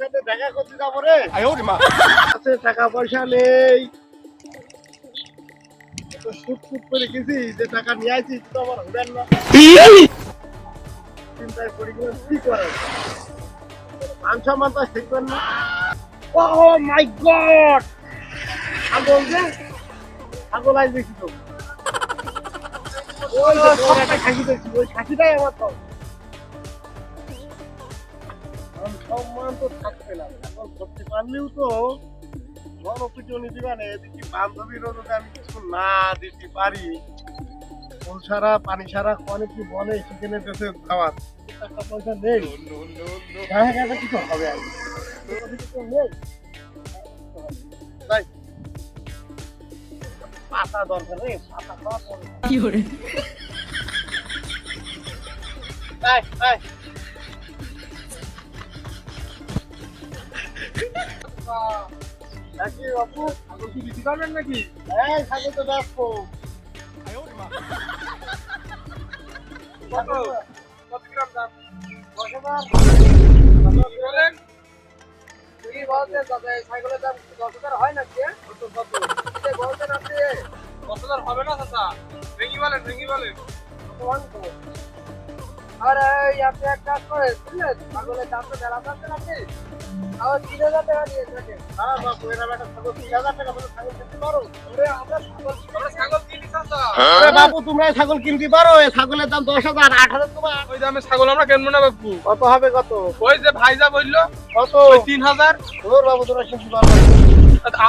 সাথে দেখা করতে যাব রে। আছে টাকা পয়সা নেই। সুট সুট করে গেছি যে টাকা নিয়ে আসি তো আমার হবেন না। চিন্তায় পড়ে গেলাম কি করার? মান সম্মান তো শিখবেন না। Oh my god! ছাগল যে? ছাগল তো। ওই খাসি দেখছি ওই খাসিটাই আমার তো সম্মান তো থাকবে না। এখন করতে পারলেও তো জনপিটনি দিবানে এদিকে বান্ধবীরও যদি আমি কিছু না দিতে পারি। ফুল সারা পানি সারা অনেক কি বলে সেখানে দেশে খাওয়ার? টাকা পয়সা নেই। গায়ে কিছু হবে আর নেই তাই। পাতা দরকার রে পাতা খাওয়া নাকি করবেন নাকি হ্যাঁ ছাগল তো কত কত গ্রাম দাম দশ হাজার কি বলছেন তবে ছাগলের দাম দশ হাজার হয় নাকি কত কত দশ হাজার হবে না চাচা ভেঙি বলেন ভেঙি বলেন আরে আপনি এক কাজ করে বুঝলেন? ছাগলের দাম তো মেলা আছে নাকি আমার তিন হাজার টাকা দিয়ে থাকেন হ্যাঁ বাপু এরকম একটা ছাগল তিন হাজার টাকা বলে ছাগল কিনতে পারো? ওরে আমরা ছাগল আমরা ছাগল কিনি আরে বাপু তোমরা ছাগল কিনতে পারো। এই ছাগলের দাম দশ হাজার আট হাজার তোমার। ওই দামে ছাগল আমরা কিনবো না বাপু। কত হবে কত? ওই যে ভাইজা বলল কত? ওই তিন হাজার। ওর বাবু তোমরা কিনতে পারো।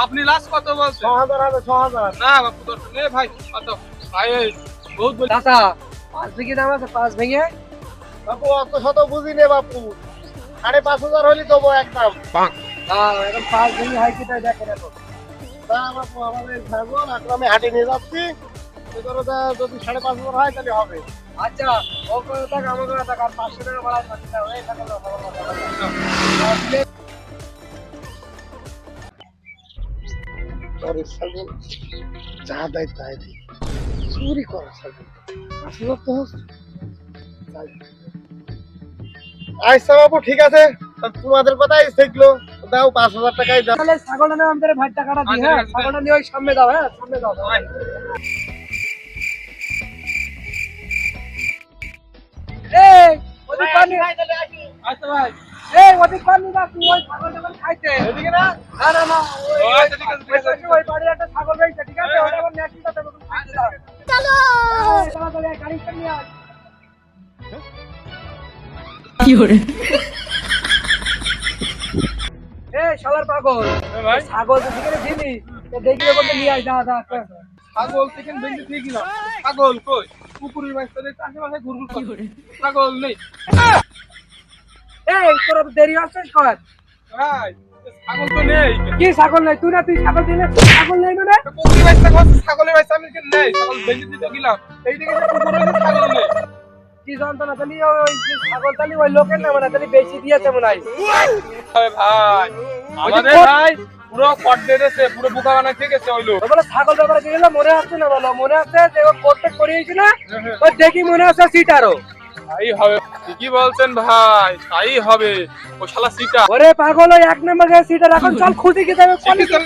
আপনি লাস্ট কত ছ হাজার হবে ছ হাজার। না বাপু নে ভাই কত? ভাই বহুত চাচা পাঁচ বিঘি দাম আছে পাঁচ ভেঙে বাপু অত শত বুঝি নে বাপু। সাড়ে পাঁচ হাজার হলে দেবো একদম এখন পাঁচ হয় কিটা দেখেন এখন। তা বাপু আমাদের ছাগল এখন আমি হাটে নিয়ে যাচ্ছি। যদি সাড়ে পাঁচ হাজার হয় তাহলে হবে। আচ্ছা ও করে থাক আমার করে থাক আর পাঁচশো টাকা বাড়াই ছাগল যা দেয় তাই চুরি করা ছাগল। আসলে তো তাই। আচ্ছা বাবু ঠিক আছে। তা তোমাদের কথাই শিখলো। দাও পাঁচ হাজার টাকাই দাও। তাহলে ছাগলটা নিয়ে আমাদের ভাই টাকাটা দিই হ্যাঁ? ছাগলটা নিয়ে ওই সামনে দাও হ্যাঁ? সামনে দাও। এই ওদিক পানি। আচ্ছা ভাই। এই ওদিক পানি না তুই ওই ছাগল যখন খাইতে। এদিকে না। না না না ও, আচ্ছা, ঠিক আছে। ওই বাড়ির একটা ছাগল রয়েছে ঠিক আছে? ওটা কথা বলুন চলো। গাড়ি নিয়ে আয়। এ শালার পাগল। এ ভাই। ছাগল তো সেখানে দিলি তো দেখি ওখানে নিয়ে আয় যা যা ছাগল থেকে ভেঙে ঠিকই না। ছাগল কই? পুকুরের মাছটা আশেপাশে ঘুরঘুর করে। ছাগল নেই। এই তোরা দেরি আসছিস কর। ভাই ছাগল তো নেই। কি ছাগল নাই? তুই না তুই ছাগল দিলে ছাগল নেই মানে? মাছটা ছাগলের আমি কিন্তু নেই। ছাগল ভেঙে দিতে গেলাম এই ছাগল না তাহলে ওই ছাগল তাহলে ওই লোকের না মানে তাহলে বেশি দিয়েছে মনে হয়। ভাই আমাদের ভাই পুরো কট বেঁধেছে পুরো বোকা বানাই ঠিক আছে ওই লোক বলে ছাগল ব্যাপারে কি হলো? মনে না বলো মনে যে ও কোর্টে করিয়েছি না ওই দেখি মনে তাই হবে ঠিকই বলছেন ভাই তাই হবে। ও শালা সিটা। ওরে পাগল ওই এক নম্বর সিটার এখন চল খুঁজে গিয়ে যাবে চল। চল চল।